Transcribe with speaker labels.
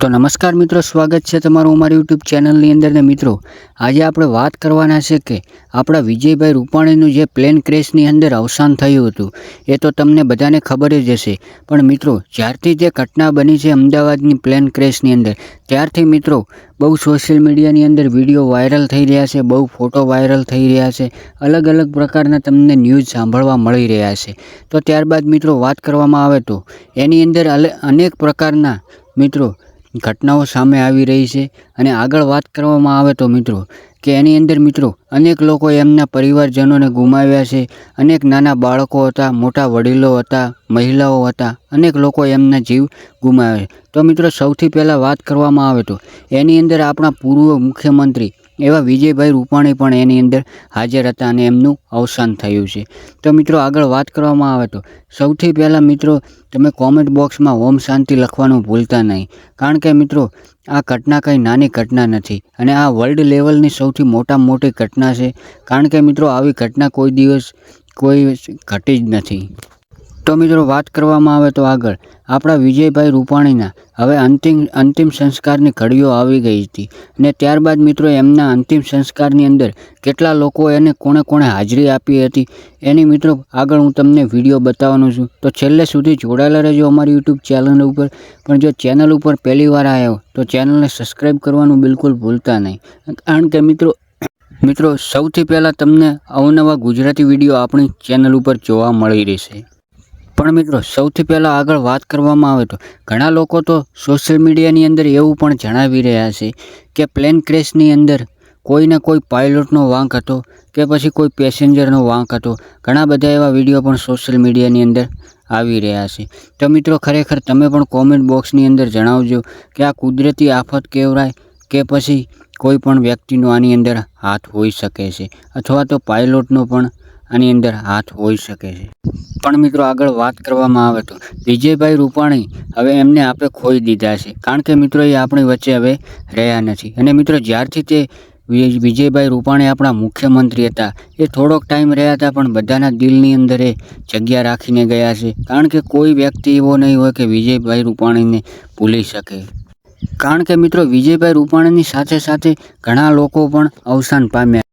Speaker 1: તો નમસ્કાર મિત્રો, સ્વાગત છે તમારું અમારી યુટ્યુબ ચેનલની અંદર. ને મિત્રો, આજે આપણે વાત કરવાના છે કે આપણા વિજયભાઈ રૂપાણીનું જે પ્લેન ક્રેશની અંદર અવસાન થયું હતું, એ તો તમને બધાને ખબર જ હશે. પણ મિત્રો, જ્યારથી જે ઘટના બની છે અમદાવાદની પ્લેન ક્રેશની અંદર, ત્યારથી મિત્રો, બહુ સોશિયલ મીડિયાની અંદર વીડિયો વાયરલ થઈ રહ્યા છે, બહુ ફોટો વાયરલ થઈ રહ્યા છે, અલગ અલગ પ્રકારના તમને ન્યૂઝ સાંભળવા મળી રહ્યા છે. તો ત્યારબાદ મિત્રો, વાત કરવામાં આવે તો, એની અંદર અનેક પ્રકારના મિત્રો ઘટનાઓ સામે આવી રહી છે અને આગળ વાત કરવામાં આવે તો મિત્રો, કે એની અંદર મિત્રો, અનેક લોકો એમના પરિવારજનોને ગુમાવ્યા છે, અનેક નાના બાળકો હતા, મોટા વડીલો હતા, મહિલાઓ હતા, અનેક લોકો એમના જીવ ગુમાવ્યા તો મિત્રો, સૌથી પહેલાં વાત કરવામાં આવે તો, એની અંદર આપણા પૂર્વ મુખ્યમંત્રી એવા વિજયભાઈ રૂપાણી પણ એની અંદર હાજર હતા અને એમનું અવસાન થયું છે. તો મિત્રો આગળ વાત કરવામાં આવે તો, સૌથી પહેલાં મિત્રો તમે કોમેન્ટ બોક્સમાં ઓમ શાંતિ લખવાનું ભૂલતા નહીં. કારણ કે મિત્રો, આ ઘટના કંઈ નાની ઘટના નથી અને આ વર્લ્ડ લેવલની સૌથી મોટામાં મોટી ઘટના છે. કારણ કે મિત્રો, આવી ઘટના કોઈ દિવસ કોઈ ઘટી જ નથી. તો મિત્રો વાત કરવામાં આવે તો આગળ. આપણા વિજયભાઈ રૂપાણીના હવે અંતિમ અંતિમ સંસ્કારની ઘડીઓ આવી ગઈ હતી. અને ત્યારબાદ મિત્રો એમના અંતિમ સંસ્કારની અંદર કેટલા લોકો એને કોણે કોણે હાજરી આપી હતી, એની મિત્રો આગળ હું તમને વીડિયો બતાવવાનો છું. તો છેલ્લે સુધી જોડાયેલા રહેજો અમારી યુટ્યુબ ચેનલ ઉપર. પણ જો ચેનલ ઉપર પહેલી વાર આવ્યો તો ચેનલને સબસ્ક્રાઈબ કરવાનું બિલકુલ ભૂલતા નહીં. કારણ કે મિત્રો મિત્રો સૌથી પહેલાં તમને અવનવા ગુજરાતી વીડિયો આપણી ચેનલ ઉપર જોવા મળી રહેશે. પણ મિત્રો, સૌથી પહેલાં આગળ વાત કરવામાં આવે તો, ઘણા લોકો તો સોશિયલ મીડિયાની અંદર એવું પણ જણાવી રહ્યા છે કે પ્લેન ક્રેશની અંદર કોઈને કોઈ પાયલોટનો વાંક હતો કે પછી કોઈ પેસેન્જરનો વાંક હતો. ઘણા બધા એવા વીડિયો પણ સોશિયલ મીડિયાની અંદર આવી રહ્યા છે. તો મિત્રો, ખરેખર તમે પણ કોમેન્ટ બોક્સની અંદર જણાવજો કે આ કુદરતી આફત કહેવાય કે પછી કોઈ પણ વ્યક્તિનો આની અંદર હાથ હોઈ શકે છે અથવા તો પાયલોટનો પણ આની અંદર હાથ હોઈ શકે છે. પણ મિત્રો આગળ વાત કરવામાં આવે તો વિજયભાઈ રૂપાણી હવે એમને આપણે ખોઈ દીધા છે. કારણ કે મિત્રો એ આપણી વચ્ચે હવે રહ્યા નથી. અને મિત્રો જ્યારથી તે વિજયભાઈ રૂપાણી આપણા મુખ્યમંત્રી હતા, એ થોડોક ટાઈમ રહ્યા હતા, પણ બધાના દિલની અંદર એ જગ્યા રાખીને ગયા છે. કારણ કે કોઈ વ્યક્તિ એવો નહીં હોય કે વિજયભાઈ રૂપાણીને ભૂલી શકે. કારણ કે મિત્રો વિજયભાઈ રૂપાણીની સાથે સાથે ઘણા લોકો પણ અવસાન પામ્યા